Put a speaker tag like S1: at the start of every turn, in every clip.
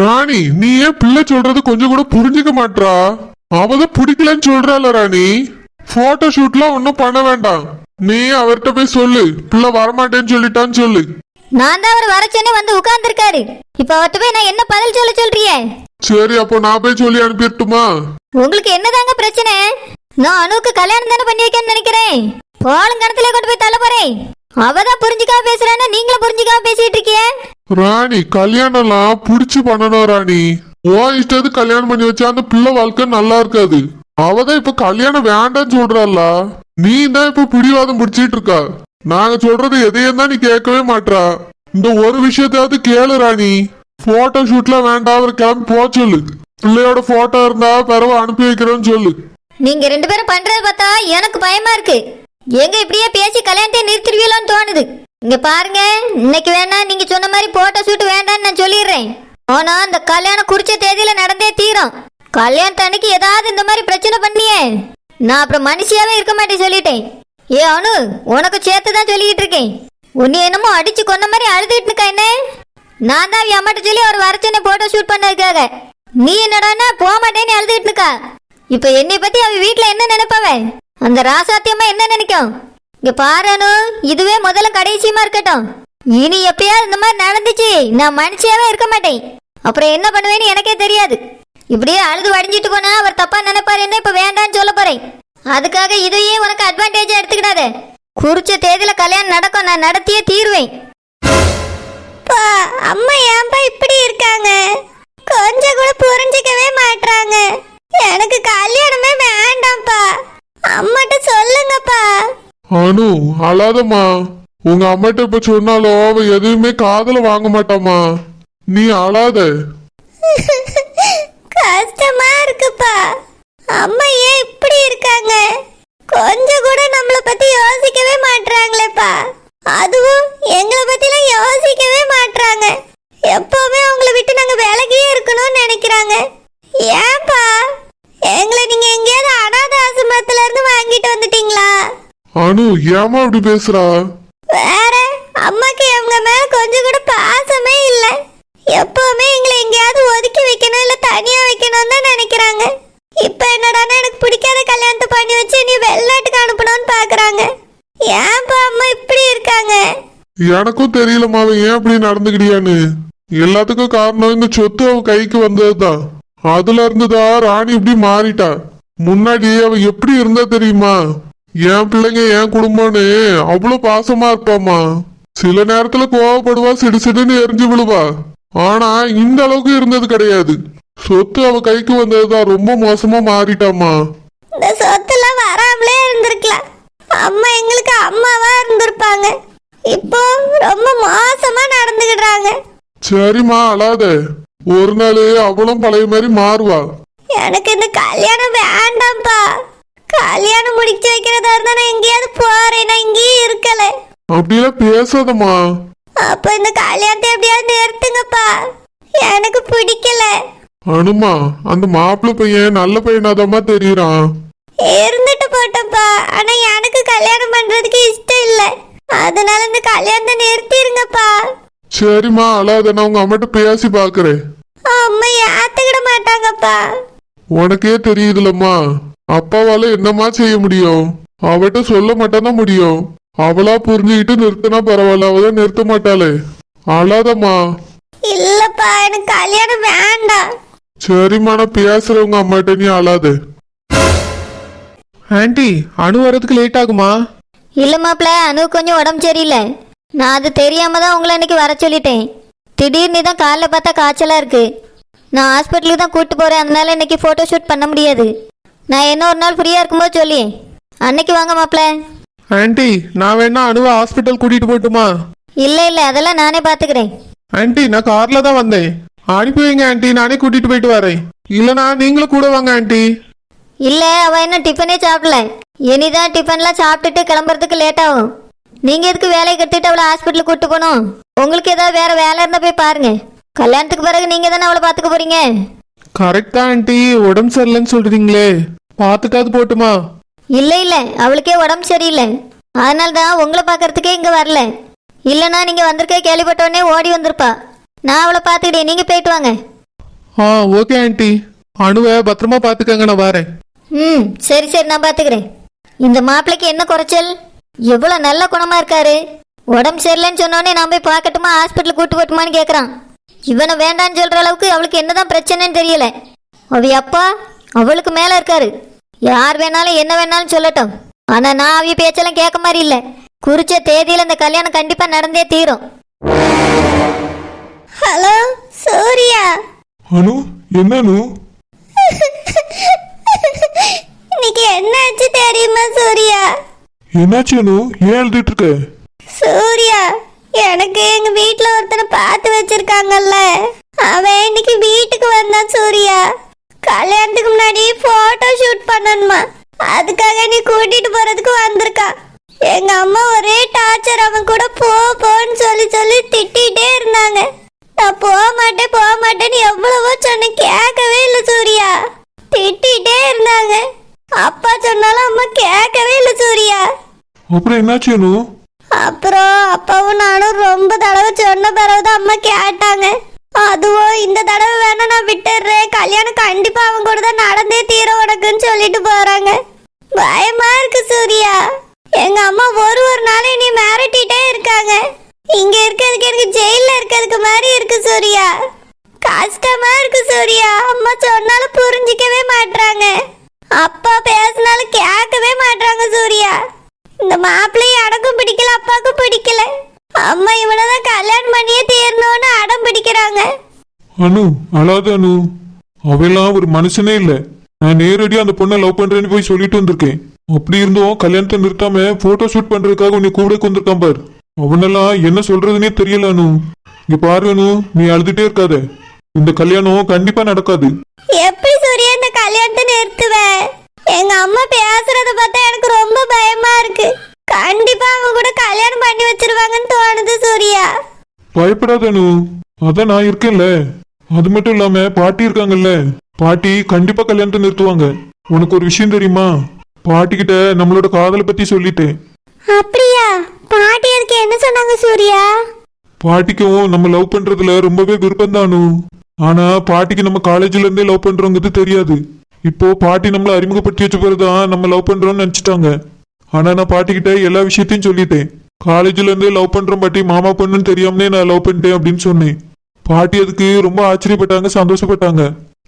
S1: ராணி நீ ஏன் பிள்ளை சொல்றது கொஞ்சம் கூட புரிஞ்சுக்க மாட்றா. அவதான் பிடிக்கலன்னு சொல்றால ராணி. போட்டோ ஷூட்லாம் ஒன்னும் பண்ண வேண்டாம். நீ அவர்கிட்ட போய் சொல்லு. பிள்ளை வரமாட்டேன்னு சொல்லிட்டான்னு சொல்லு.
S2: நான் தான் அவர் வரச்சோன்னே வந்து உட்கார்ந்துருக்காரு. இப்ப அவர்கிட்ட போய் நான் என்ன பதில் சொல்ல சொல்றியே?
S1: சரி அப்போ நான் போய் சொல்லி அனுப்பிடட்டுமா?
S2: உங்களுக்கு என்னதாங்க பிரச்சனை? நான் அனுவுக்கு கல்யாணம் தானே பண்ணி வைக்கணும்னு நினைக்கிறேன். போலும் கணத்துல கொண்டு போய் தள்ள போறேன். அவதான் புரிஞ்சுக்காம பேசுறான்னா நீங்களும் புரிஞ்சுக்காம பேசிட்டு இருக்கிய
S1: ராணி கல்யாணம்லாம் புடிச்சு பண்ணணும் ராணி. ஓ இஷ்டத்துக்கு கல்யாணம் பண்ணி வச்சா அந்த பிள்ளை வாழ்க்கை நல்லா இருக்காது. அவதான் இப்ப கல்யாணம் வேண்டாம்னு சொல்றாள்ல நீ தான் இப்ப பிடிவாதம் பிடிச்சிட்டு இருக்கா? நாங்க சொல்றது எதையும் தான் நீ கேட்கவே மாட்றா. இந்த ஒரு விஷயத்தையாவது கேளு ராணி. போட்டோ ஷூட்லாம் வேண்டாம் அவர் கிளம்பி போக சொல்லு. பிள்ளையோட போட்டோ இருந்தா பிறகு அனுப்பி வைக்கிறேன்னு சொல்லு.
S2: நீங்க ரெண்டு பேரும் பண்றது பார்த்தா எனக்கு பயமா இருக்கு. எங்க இப்படியே பேசி கல்யாணத்தை நிறுத்திடுவீங்களோன்னு தோணுது. இங்க பாருங்க இன்னைக்கு வேணா நீங்க சொன்ன மாதிரி போட்டோ ஷூட் வேண்டாம்னு நான் சொல்லிடுறேன். ஆனா அந்த கல்யாணம் குறிச்ச தேதியில நடந்தே தீரும். கல்யாணத்து அன்னைக்கு ஏதாவது இந்த மாதிரி பிரச்சனை பண்ணியே. நான் அப்புறம் மனுஷியாவே இருக்க மாட்டேன் சொல்லிட்டேன். ஏ அனு உனக்கு சேர்த்து தான் சொல்லிக்கிட்டு இருக்கேன். உன்னை என்னமோ அடிச்சு கொன்ன மாதிரி அழுதுட்டு இருக்கா என்ன? நான் தான் அம்மாட்ட சொல்லி அவர் வரச்சனை போட்டோ ஷூட் பண்ணதுக்காக. நீ என்னடான்னா போக மாட்டேன்னு அழுதுட்டு இருக்கா. இப்ப என்னை பத்தி அவ வீட்டுல என்ன நினைப்பவன்? அந்த ராசாத்தியம்மா என்ன நினைக்கும்? இங்க பாருனு இதுவே முதல்ல கடைசியமா இருக்கட்டும். இனி எப்பயாவது இந்த மாதிரி நடந்துச்சு நான் மனுஷியாவே இருக்க மாட்டேன். அப்புறம் என்ன பண்ணுவேன்னு எனக்கே தெரியாது. இப்படியே அழுது வடிஞ்சிட்டு போனா அவர் தப்பா நினைப்பாரு என்ன இப்ப வேண்டாம்னு சொல்ல போறேன். அதுக்காக இதையே உனக்கு அட்வான்டேஜா எடுத்துக்கிடாத. குறிச்ச தேதியில கல்யாணம் நடக்கும் நான் நடத்தியே தீருவேன். அம்மா ஏன்பா இப்படி இருக்காங்க? கொஞ்சம் கூட புரிஞ்சுக்கவே மாட்டாங்க எனக்கு கல்யாணமே வேண்டாம்ப்பா. அம்மாட்ட சொல்லுங்கப்பா.
S1: அனு அழாதம்மா. உங்க அம்மாட்ட இப்ப சொன்னாலும் அவ எதுவுமே காதுல வாங்க மாட்டாமா நீ அழாத.
S2: கஷ்டமா இருக்குப்பா. அம்மா ஏன் இப்படி இருக்காங்க கொஞ்சம் கூட நம்மள பத்தி யோசிக்கவே மாட்றாங்களேப்பா அதுவும் எங்களை பத்திலாம் யோசிக்கவே மாட்றாங்க எப்பவுமே அவங்கள விட்டு நாங்க விலகியே இருக்கணும்னு நினைக்கிறாங்க ஏன்பா எங்களை நீங்க எங்கேயாவது அனாத ஆசிரமத்துல இருந்து வாங்கிட்டு வந்துட்டீங்களா
S1: அனு ஏமா அப்படி பேசுறா?
S2: வேற அம்மாக்கு எங்க மேல கொஞ்சம் கூட பாசமே இல்ல. எப்பவுமே எங்களை எங்கேயாவது ஒதுக்கி வைக்கணும் இல்ல தனியா வைக்கணும் தான் நினைக்கிறாங்க. இப்ப என்னடான்னா எனக்கு பிடிக்காத கல்யாணத்தை பண்ணி வச்சு நீ வெளிநாட்டுக்கு அனுப்பணும்னு பாக்குறாங்க. ஏன்பா அம்மா இப்படி இருக்காங்க?
S1: எனக்கும் தெரியலம்மா அவன் ஏன் அப்படி நடந்துக்கிடியான்னு எல்லாத்துக்கும் காரணம் இந்த சொத்து அவ கைக்கு வந்ததுதான். அதுல இருந்துதான் ராணி இப்படி மாறிட்டா. முன்னாடி அவ எப்படி இருந்தா தெரியுமா? என் பிள்ளைங்க என் குடும்பம்னு அவ்வளவு பாசமா இருப்பாமா சில நேரத்துல கோவப்படுவா சிடு சிடுன்னு எரிஞ்சு விழுவா. ஆனா இந்த அளவுக்கு இருந்தது கிடையாது. சொத்து அவ கைக்கு வந்ததுதான் ரொம்ப மோசமா மாறிட்டாமா
S2: இந்த சொத்துலாம் வராமலே இருந்திருக்கலாம். அம்மா எங்களுக்கு அம்மாவா இருந்திருப்பாங்க. இப்போ ரொம்ப மோசமா நடந்துக்கிடுறாங்க
S1: சரிம்மா அழாத. ஒரு நாள் அவளும் பழைய மாதிரி மாறுவா.
S2: எனக்கு இந்த கல்யாணம் வேண்டாம்ப்பா. கல்யாணம் முடிச்சு வைக்கிறதா இருந்தா நான் எங்கேயாவது போறேன். நான் இங்கேயே இருக்கல.
S1: அப்படியெல்லாம் பேசாதம்மா.
S2: அப்ப இந்த கல்யாணத்தை எப்படியாவது நிறுத்துங்கப்பா. எனக்கு பிடிக்கல.
S1: அனுமா அந்த மாப்பிள்ளை பையன் நல்ல பையனாதாம்மா தெரியறான்.
S2: இருந்துட்டு போட்டப்பா ஆனா எனக்கு கல்யாணம் பண்றதுக்கு இஷ்டம் இல்ல. அதனால இந்த கல்யாணத்தை நிறுத்திருங்கப்பா.
S1: சரிம்மா அழாத நான் உங்க அம்மாட்ட பேசி பாக்குறேன்.
S2: அம்மா ஏத்துக்கிட மாட்டாங்கப்பா.
S1: உனக்கே தெரியுதுலம்மா. அப்பாவால என்னம்மா செய்ய முடியும்? அவட்ட சொல்ல மாட்டானா முடியும்? அவளா புரிஞ்சுக்கிட்டு நிறுத்தினா பரவாயில்ல அவதான் நிறுத்த மாட்டாளே. அழாதம்மா.
S2: இல்லப்பா எனக்கு கல்யாணம் வேண்டாம்.
S1: சரிம்மா நான் பேசுறேன் உங்க அம்மாட்ட நீ அழாத.
S3: ஆன்ட்டி அணு வரதுக்கு லேட் ஆகுமா?
S2: இல்ல மாப்ள அனு கொஞ்சம் உடம்பு சரியில்லை. நான் அது தெரியாம தான் உங்களை இன்னைக்கு வர சொல்லிட்டேன். திடீர்னு தான் காலைல பார்த்தா காய்ச்சலா இருக்கு. நான் ஹாஸ்பிட்டலுக்கு தான் கூட்டு போறேன் அதனால இன்னைக்கு போட்டோ ஷூட் பண்ண முடியாது. நான் என்ன ஒரு நாள் ஃப்ரீயா இருக்கும்போது சொல்லி. அன்னைக்கு வாங்க மாப்ள
S3: ஆன்ட்டி நான் வேணா அணுவை ஹாஸ்பிட்டல் கூட்டிட்டு போட்டுமா?
S2: இல்ல இல்ல அதெல்லாம் நானே பாத்துக்கிறேன்.
S3: ஆன்ட்டி நான் கார்ல தான் வந்தேன். அனுப்பி வைங்க ஆன்ட்டி நானே கூட்டிட்டு போயிட்டு வரேன். இல்லனா நீங்களும் கூட வாங்க ஆன்ட்டி
S2: இல்ல அவ இன்னும் டிஃபனே சாப்பிடல. இனிதான் டிஃபன்லாம் சாப்பிட்டுட்டு கிளம்புறதுக்கு லேட் ஆகும். நீங்க எதுக்கு வேலையை கட்டிட்டு அவளை ஹாஸ்பிட்டலுக்கு கூட்டு போகணும்? உங்களுக்கு ஏதாவது வேற வேலை இருந்தா போய் பாருங்க. கல்யாணத்துக்கு பிறகு நீங்க தானே அவளை பாத்துக்க போறீங்க?
S3: கரெக்டா ஆன்ட்டி உடம்பு சரியில்லைன்னு சொல்றீங்களே. பார்த்துட்டாது போட்டுமா.
S2: இல்ல இல்ல. அவளுக்கே உடம்பு சரியில்லை. அதனால தான் உங்களை பார்க்கறதுக்கே இங்க வரல. இல்லனா நீங்க வந்திருக்கே கேள்விப்பட்ட உடனே ஓடி வந்திருப்பா. நான் அவளை பார்த்துக்கிட்டேன் நீங்க போயிட்டு வாங்க.
S3: ஆ ஓகே ஆண்டி. அணுவை பத்திரமா பாத்துக்கங்க நான் வரேன்.
S2: ம் சரி சரி. நான் பாத்துக்கிறேன் இந்த மாப்பிள்ளைக்கு என்ன குறைச்சல்? எவ்வளவு நல்ல குணமா இருக்காரு. உடம்பு சரியில்லைன்னு சொன்னோடனே நான் போய் பார்க்கட்டுமா? ஹாஸ்பிட்டல் கூட்டு போட்டுமான்னு கேட்குறான் இவனை வேண்டான்னு சொல்ற அளவுக்கு அவளுக்கு என்னதான் பிரச்சனைன்னு தெரியல. அவ அப்பா அவளுக்கு மேல இருக்காரு. யார் வேணாலும் என்ன வேணாலும் சொல்லட்டும். ஆனா நான் அவிய பேச்செல்லாம் கேட்க மாதிரி இல்ல. குறிச்ச தேதியில இந்த கல்யாணம் கண்டிப்பா நடந்தே தீரும். ஹலோ சூர்யா.
S4: அனு என்ன அனு?
S2: இன்னைக்கு என்னாச்சு தெரியுமா சூர்யா?
S4: என்னாச்சு அனு? ஏன் எழுதிட்டு இருக்க?
S2: சூர்யா எனக்கு எங்க வீட்ல ஒருத்தனை பார்த்து வச்சிருக்காங்கல்ல. அவன் இன்னைக்கு வீட்டுக்கு வந்தான் சூர்யா. கல்யாணத்துக்கு முன்னாடி போட்டோ ஷூட் பண்ணணுமா? அதுக்காக நீ கூட்டிட்டு போறதுக்கு வந்திருக்கான். எங்க அம்மா ஒரே டார்ச்சர் அவன் கூட போ போன்னு சொல்லி சொல்லி திட்டிகிட்டே இருந்தாங்க. நான் போக மாட்டேன் போக மாட்டேன்னு எவ்வளவோ சொன்னேன் கேட்கவே இல்லை சூர்யா. திட்டிகிட்டே இருந்தாங்க. அப்பா சொன்னாலும் அம்மா கேட்கவே இல்லை சூர்யா.
S4: அப்புறம் என்னாச்சு
S2: அப்புறம் அப்பாவும் நானும் ரொம்ப தடவை சொன்ன பிறகுதான் அம்மா கேட்டாங்க. அதுவும் இந்த தடவை வேணா நான் விட்டுடுறேன் கல்யாணம் கண்டிப்பா அவங்க கூட தான் நடந்தே தீர உனக்குன்னு சொல்லிட்டு போறாங்க. பயமா இருக்கு சூர்யா. எங்க அம்மா ஒரு ஒரு நாளும் நீ மிரட்டிட்டே இருக்காங்க. இங்க இருக்கிறதுக்கு எனக்கு ஜெயில இருக்கிறதுக்கு மாதிரி இருக்கு சூர்யா. கஷ்டமா இருக்கு சூர்யா. அம்மா சொன்னாலும் புரிஞ்சிக்கவே மாட்றாங்க. அப்பா பேசினாலும் கேட்கவே மாட்றாங்க சூர்யா. இந்த மாப்பிள்ளைய அடக்கும் பிடிக்கல அப்பாவுக்கும் பிடிக்கல. அம்மா இவனை தான் கல்யாணம் பண்ணியே தீரணும்னு அடம் பிடிக்கிறாங்க.
S4: அனு அழாத அனு. அவெல்லாம் ஒரு மனுஷனே இல்ல. நான் நேரடியா அந்த பொண்ணை லவ் பண்றேன்னு போய் சொல்லிட்டு வந்திருக்கேன். அப்படி இருந்தும் கல்யாணத்தை நிறுத்தாம போட்டோ ஷூட் பண்றதுக்காக உன்னை கூட வந்திருக்கான் பார். அவனெல்லாம் என்ன சொல்றதுனே தெரியல அனு. இங்க பாரு அனு. நீ அழுதுட்டே இருக்காத. இந்த கல்யாணம் கண்டிப்பா நடக்காது.
S2: எப்படி சூர்யா இந்த கல்யாணத்தை நிறுத்துவ? எங்க அம்மா பேசுறத பார்த்தா எனக்கு ரொம்ப பயமா இருக்கு. கண்டிப்பா அவங்க கூட கல்யாணம் பண்ணி வச்சிருவாங்கன்னு தோணுது சூர்யா.
S4: பயப்படாத அனு. அதான் நான் இருக்கேன்ல. அது மட்டும் இல்லாம பாட்டி இருக்காங்கல்ல. பாட்டி கண்டிப்பா கல்யாணத்தை நிறுத்துவாங்க. உனக்கு ஒரு விஷயம் தெரியுமா? பாட்டி கிட்ட நம்மளோட காதலை பத்தி சொல்லிட்டேன்
S2: அப்படியா? பாட்டி அதுக்கு என்ன சொன்னாங்க சூர்யா?
S4: பாட்டிக்கும் நம்ம லவ் பண்றதுல ரொம்பவே விருப்பம் தானு ஆனா பாட்டிக்கு நம்ம காலேஜ்ல இருந்தே லவ் பண்றோங்கிறது தெரியாது. இப்போ பாட்டி நம்மள அறிமுகப்படுத்தி வச்ச பிறகுதான் நம்ம லவ் பண்றோம்னு நினைச்சிட்டாங்க. ஆனா நான் பாட்டி கிட்ட எல்லா விஷயத்தையும் சொல்லிட்டேன். காலேஜ்ல இருந்தே லவ் பண்றோம் பாட்டி மாமா பொண்ணுன்னு தெரியாமலே நான் லவ் பண்ணிட்டேன் அப்படின்னு சொன்னேன். பாட்டி அதுக்கு ரொம்ப ஆச்சரியப்பட்டாங்க சந்தோஷப்பட்டாங்க.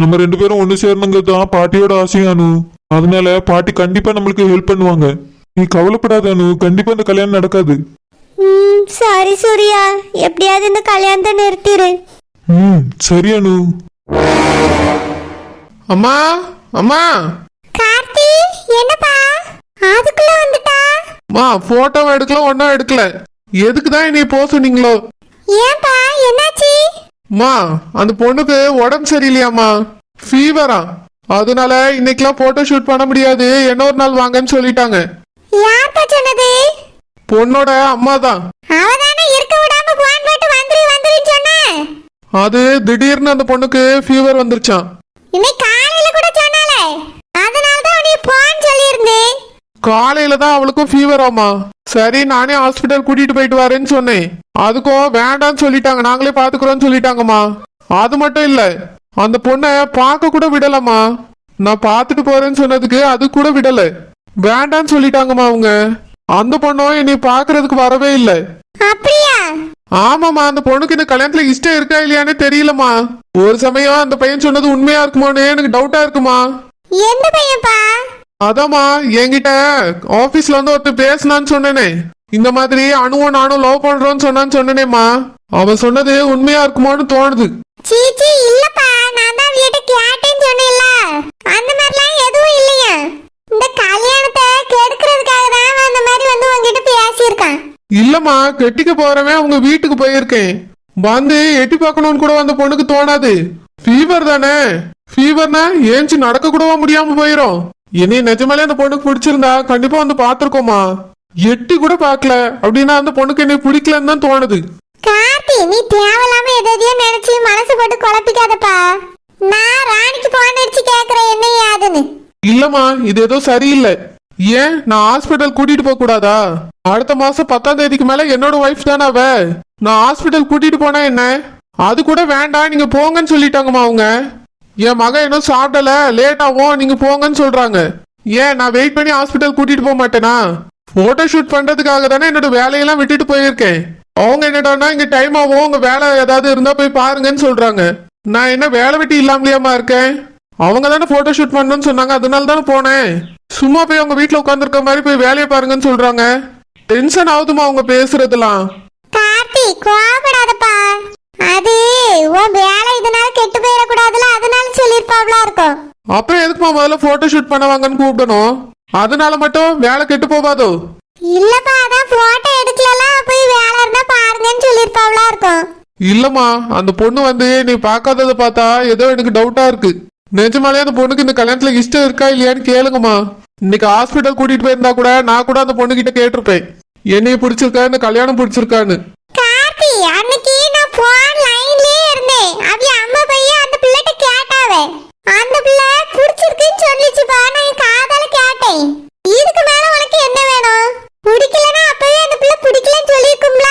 S4: நம்ம ரெண்டு பேரும் ஒண்ணு சேரணுங்கிறது தான் பாட்டியோட ஆசையானு அதனால பாட்டி கண்டிப்பா நம்மளுக்கு ஹெல்ப் பண்ணுவாங்க. நீ கவலைப்படாத அனு. கண்டிப்பா இந்த கல்யாணம் நடக்காது.
S2: ம் சரி சூர்யா. எப்படியாவது இந்த கல்யாணத்தை நிறுத்திடு
S4: ம் சரி அனு.
S3: அம்மா? அம்மா.
S2: கார்த்தி என்னப்பா? அதுக்குள்ள வந்துட்டா?
S3: அம்மா போட்டோவை எடுக்கல ஒன்றும் எடுக்கல. எதுக்கு தான் என்னை போக சொன்னீங்களோ?
S2: ஏன்பா என்னாச்சு?
S3: அம்மா அந்த பொண்ணுக்கு உடம்பு சரியில்லையாம்மா. ஃபீவரா அதனால இன்னைக்கெல்லாம் போட்டோ ஷூட் பண்ண முடியாது. இன்னொரு நாள் வாங்கன்னு சொல்லிட்டாங்க.
S2: யார்ப்பா சொன்னது?
S3: பொண்ணோட அம்மா தான்
S2: அவதானே இருக்க விடாம போன் போட்டு வந்துரு வந்துருன்னு சொன்னேன்
S3: அது திடீர்னு அந்த பொண்ணுக்கு ஃபீவர் வந்துருச்சான்
S2: இன்னைக்கு காலையில கூட சொன்னாலே அதனால தான் உன்னை போன் சொல்லியிருந்தேன்
S3: காலையில தான் அவளுக்கும் ஃபீவர் ஆமா. சரி நானே ஹாஸ்பிட்டல் கூட்டிட்டு போயிட்டு வரேன்னு சொன்னேன். அதுக்கும் வேண்டாம்னு சொல்லிட்டாங்க. நாங்களே பாத்துக்கிறோம்னு சொல்லிட்டாங்கம்மா. அது மட்டும் இல்ல அந்த பொண்ணை பார்க்க கூட விடலம்மா. நான் பார்த்துட்டு போறேன்னு சொன்னதுக்கு அது கூட விடல. வேண்டாம்னு சொல்லிட்டாங்கம்மா அவங்க. அந்த பொண்ணும் என்னை பார்க்கறதுக்கு வரவே இல்லை. ஆமாம்மா அந்த பொண்ணுக்கு இந்த கல்யாணத்துல இஷ்டம் இருக்கா இல்லையானே தெரியலம்மா. ஒரு சமயம் அந்த பையன் சொன்னது உண்மையா இருக்குமோன்னு எனக்கு டவுட்டா இருக்குமா.
S2: எந்த பையன்ப்பா?
S3: அதாம்மா என்கிட்ட ஆபீஸ்ல வந்து ஒருத்தர் பேசினான்னு சொன்னேனே. இந்த மாதிரி அணுவும் நானும் லவ் பண்றோம்னு சொன்னான்னு சொன்னேனேம்மா. அவன் சொன்னது உண்மையா இருக்குமோன்னு தோணுது.
S2: சீச்சி இல்லப்பா நான் தான் வீட்டை கேட்டேன்னு சொன்னேன்ல. அந்த மாதிரிலாம் எதுவும் இல்லையா? இந்த கல்யாணத்தை கெடுக்கிறதுக்காக தான் அந்த மாதிரி வந்து உங்ககிட்ட பேசியிருக்கான்.
S3: இல்லம்மா கெட்டிக்க போறவன் அவங்க வீட்டுக்கு போயிருக்கேன். வந்து எட்டி பார்க்கணும்னு கூட அந்த பொண்ணுக்கு தோணாது. ஃபீவர் தானே? ஃபீவர்னா ஏஞ்சி நடக்க கூடவா முடியாம போயிரும். இனி நிஜமாலே அந்த பொண்ணுக்கு பிடிச்சிருந்தா கண்டிப்பா வந்து பாத்திருக்கோமா எட்டி கூட பார்க்கல. அப்படின்னா அந்த பொண்ணுக்கு என்னை பிடிக்கலன்னு தான் தோணுது.
S2: கார்த்தி நீ தேவையில்லாம எதையோ நினைச்சு மனசு போட்டு குழப்பிக்காதப்பா. நான் ராணிக்கு போன் அடிச்சு கேக்குறேன் என்ன ஏதுன்னு
S3: இல்லம்மா இது ஏதோ சரியில்லை. ஏன்? நான் ஹாஸ்பிட்டல் கூட்டிட்டு போக கூடாதா? அடுத்த மாசம் பத்தாம் தேதிக்கு மேல என்னோட ஒய்ஃப் தானே அவ. நான் ஹாஸ்பிட்டல் கூட்டிட்டு போனா என்ன? அது கூட வேண்டாம் நீங்க போங்கன்னு சொல்லிட்டாங்கம்மா அவங்க. என் மகன் இன்னும் சாப்பிடல. லேட் ஆகும். நீங்க போங்கன்னு சொல்றாங்க. ஏன்? நான் வெயிட் பண்ணி ஹாஸ்பிட்டல் கூட்டிட்டு போக மாட்டேனா? போட்டோ ஷூட் பண்றதுக்காக தானே என்னோட வேலையெல்லாம் விட்டுட்டு போயிருக்கேன். அவங்க என்னடான்னா இங்க டைம் ஆகும். உங்க வேலை ஏதாவது இருந்தா போய் பாருங்கன்னு சொல்றாங்க. நான் என்ன வேலை வெட்டி இல்லாமலையாமா இருக்கேன்? அவங்க தானே போட்டோ ஷூட் பண்ணணும்னு சொன்னாங்க. அதனால தானே போனேன். சும்மா போய் அவங்க வீட்டில் உட்காந்துருக்க மாதிரி போய் வேலையை பாருங்கன்னு சொல்றாங்க. டென்ஷன் ஆகுதுமா அவங்க பேசுறதுலாம்
S5: கார்த்தி கோவப்படாதப்பா அது உன் வேலை இதனால கெட்டு போயிடக்கூடாதுல அதனால சொல்லியிருப்பாப்ல இருக்கும்
S3: அப்புறம் எதுக்குமா முதல்ல போட்டோ ஷூட் பண்ண வாங்கன்னு கூப்பிடணும். அதனால மட்டும் வேலை கெட்டு போகாதோ?
S5: இல்லப்பா அதான் போட்டோ எடுக்கலாம் போய் வேலை இருந்தா பாருங்கன்னு சொல்லியிருப்பாப்ல இருக்கும்.
S3: இல்லம்மா அந்த பொண்ணு வந்து நீ பார்க்காததை பார்த்தா ஏதோ எனக்கு டவுட்டா இருக்கு. நிஜமாலே அந்த பொண்ணுக்கு இந்த கல்யாணத்துல இஷ்டம் இருக்கா இல்லையான்னு கேளுங்கம்மா. இன்னைக்கு ஹாஸ்பிட்டல் கூட்டிட்டு போயிருந்தா கூட நான் கூட அந்த பொண்ணு கிட்ட கேட்டிருப்பேன். என்னைய பிடிச்சிருக்கா இந்த கல்யாணம் பிடிச்சிருக்கான்னு
S5: கார்த்தி அன்னைக்கு நான் போன் லைன்லயே இருந்தேன் அவி அம்மா பையன் அந்த பிள்ளைகிட்ட கேட்டாவே அந்த பிள்ளை பிடிச்சிருக்குன்னு சொல்லிச்சுப்பா நான் என் காதால கேட்டேன் இதுக்கு மேல உனக்கு என்ன வேணும் பிடிக்கலன்னா அப்பவே அந்த பிள்ளை பிடிக்கலன்னு சொல்லியிருக்கும்ல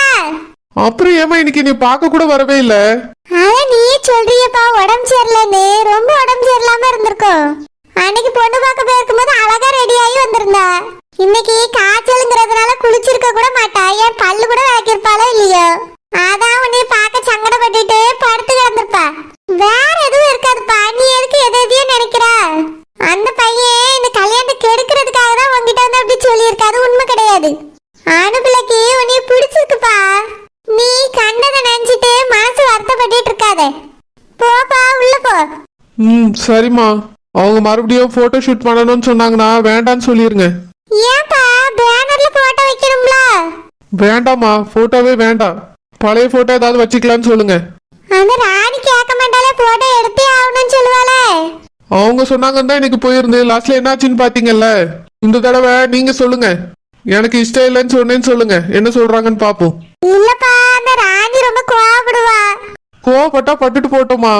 S3: அப்புறம் ஏமா இன்னைக்கு நீ பார்க்க கூட வரவே இல்ல.
S5: அதான் நீ சொல்றியப்பா உடம்பு சரியில்லைன்னு. ரொம்ப உடம்பு சரியில்லாம இருந்திருக்கோம் அன்னைக்கு பொண்ணு பார்க்க போயிருக்கும்போது அழகா ரெடி ஆகி வந்திருந்தா. இன்னைக்கு காய்ச்சலுங்கிறதுனால குளிச்சிருக்க கூட மாட்டா. ஏன் பல்லு கூட விளக்கிருப்பாளோ இல்லையோ அதான் உன்னை பார்க்க சங்கடப்பட்டுட்டு படுத்து கிடந்திருப்பா வேற எதுவும் இருக்காதுப்பா நீ எதுக்கு எது எதையோ நினைக்கிற அந்த பையன் இந்த கல்யாணத்தை கெடுக்கிறதுக்காக தான் உன்கிட்ட வந்து அப்படி சொல்லியிருக்காது உண்மை கிடையாது அனுப்பிள்ளைக்கு உன்னை பிடிச்சிருக்குப்பா நீ கண்டதை நினைச்சிட்டு மனசு வருத்தப்பட்டுட்டு இருக்காத போப்பா உள்ள போ
S3: ம் சரிம்மா. அவங்க மறுபடியும் போட்டோ ஷூட் பண்ணணும்னு சொன்னாங்கன்னா வேண்டான்னு சொல்லிருங்க.
S5: ஏன்பா பேனர்ல போட்டோ வைக்கணும்ல?
S3: வேண்டாம்மா போட்டோவே வேண்டாம். பழைய போட்டோ ஏதாவது வச்சுக்கலாம்னு சொல்லுங்க.
S5: அந்த ராணி கேட்க மாட்டாலே போட்டோ எடுத்தே ஆகணும்னு சொல்லுவாளே.
S3: அவங்க சொன்னாங்கன்னு தான் இன்னைக்கு போயிருந்து லாஸ்ட்ல என்னாச்சுன்னு பாத்தீங்கல்ல? இந்த தடவை நீங்க சொல்லுங்க. எனக்கு இஷ்டம் இல்லைன்னு சொன்னேன்னு சொல்லுங்க. என்ன சொல்றாங்கன்னு பாப்போம்.
S5: இல்லப்பா அந்த ராணி ரொம்ப கோவப்படுவா.
S3: கோவப்பட்டா பட்டுட்டு போட்டோமா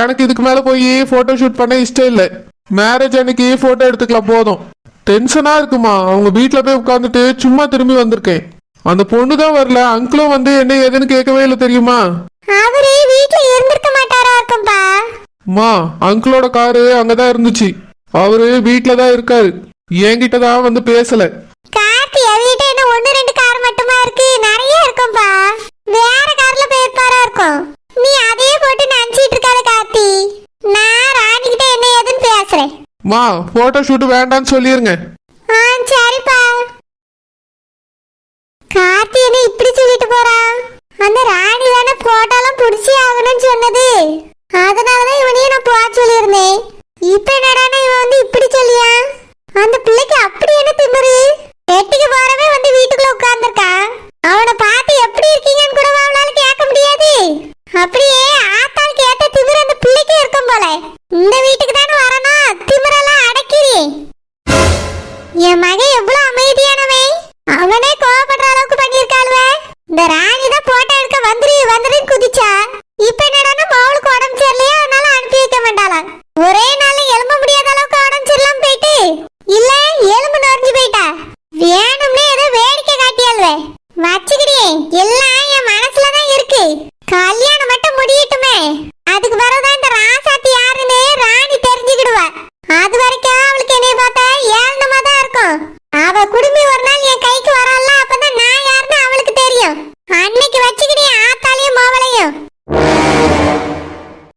S3: எனக்கு இதுக்கு மேல போய் போட்டோ ஷூட் பண்ண இஷ்டம் இல்லை. மேரேஜ் அன்னைக்கு போட்டோ எடுத்துக்கலாம் போதும். டென்ஷனா இருக்குமா? அவங்க வீட்ல போய் உட்காந்துட்டு சும்மா திரும்பி வந்திருக்கேன். அந்த பொண்ணு தான் வரல அங்கிளும் வந்து என்ன ஏதுன்னு கேட்கவே இல்லை தெரியுமா?
S5: அவரு வீட்ல இருந்திருக்க மாட்டாரா இருக்கும்பா?
S3: மா அங்கிளோட காரு அங்கதான் இருந்துச்சு. அவரு வீட்ல தான் இருக்காரு. என்கிட்ட தான் வந்து பேசல.
S5: கார்த்தி வீட்டை என்ன ஒண்ணு ரெண்டு கார் மட்டுமா இருக்கு நிறைய இருக்கும்பா வேற கார்ல போயிருப்பாரா இருக்கும் நீ அதையே போட்டு நினைச்சிட்டு இருக்காத கார்த்தி நான் ராணி கிட்ட என்ன ஏதுன்னு பேசுறேன்
S3: மா ஃபோட்டோ ஷூட் வேண்டாம்னு சொல்லிருங்க.